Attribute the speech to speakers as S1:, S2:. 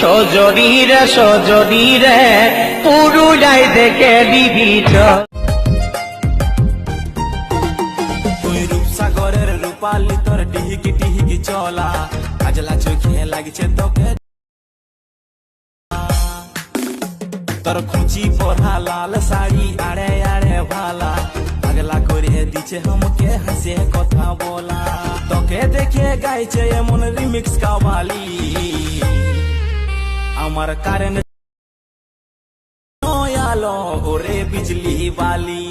S1: সজরি রে সজরি রে পুরুলাই দেখে দিবি
S2: তুই রূপসাগরের রূপালি তোর টিহিকি টিহিকি চলা। কাজলা চোখে লাগছে তোকে। তোর খুঁজি পরা লাল শাড়ি, আড়ে আড়ে ভালা। পাগলা করে দিছে আমাকে হাসে কথা বলা। তোকে দেখে গাইছে এমন রিমিক্স কাওয়ালি আমার কারেন্ট আলো ওরে বিজলি বালি